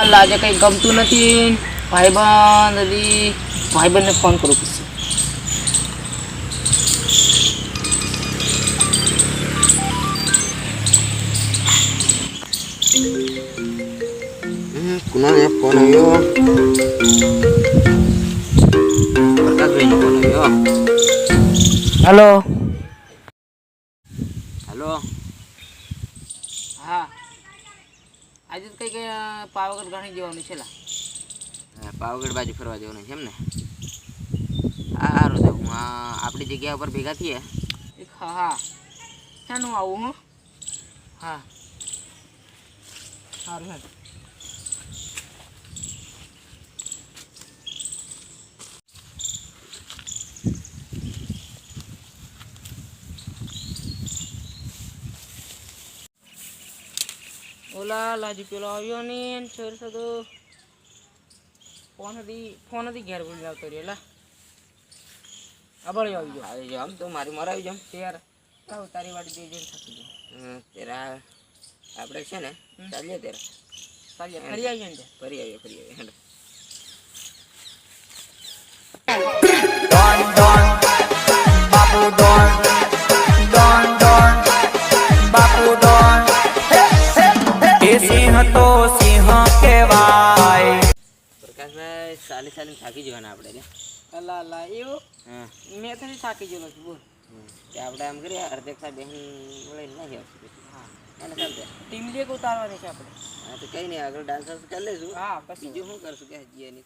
હાલ આજે કંઈ ગમતું નથી. ભાઈબંધ હજી ભાઈબંધને ફોન કરવો પડશે કુનાલ ફોન આવ્યો? પ્રકાશભાઈનો ફોન આવ્યો. હલો. હેલો. હા. આજે તો કંઈક પાવાગઢ ઘણી જવાનું છે પાવાગઢ બાજુ ફરવા જવાનું છે એમ ને? હા સારું તો હું આપણી જગ્યા ઉપર ભેગા થઈએ. એક હા હા. શાનું આવું હું? હા. સારું હેડ ઓલા લાજી પેલો આવ્યો ને સર તો ફોન હતી ફોન હતી ઘેર બોલી આવતો રહ્યો લા. આબળી આવી ગયો આવી આમ તો મારી મોર આવી જાઓ. ત્યારે આવ તારી વાડી જઈ જઈને થાકી હમ, તેરા આપણે છે ને ચાલીએ તેરા ચાલીએ ફરી આવીએ ને. ફરી આવીએ ફરી આવીએ હેડો. પ્રકાશભાઈ ચાલી ચાલીને થાકી જવાના આપણે ને. અલા અલા એવું? હા. મેં તો થાકી ગયો છું બોલ. કે આપણે આમ કરીએ અર્ધેક સાહેબ બહેન લઈને ના આવશે હા. ચાલશે ટીમ લેક ઉતારવાની છે આપણે. હા તો કઈ નહીં આગળ ડાન્સ કરી લઈશું હા પછી. બીજું શું કરશું કે હજી એની.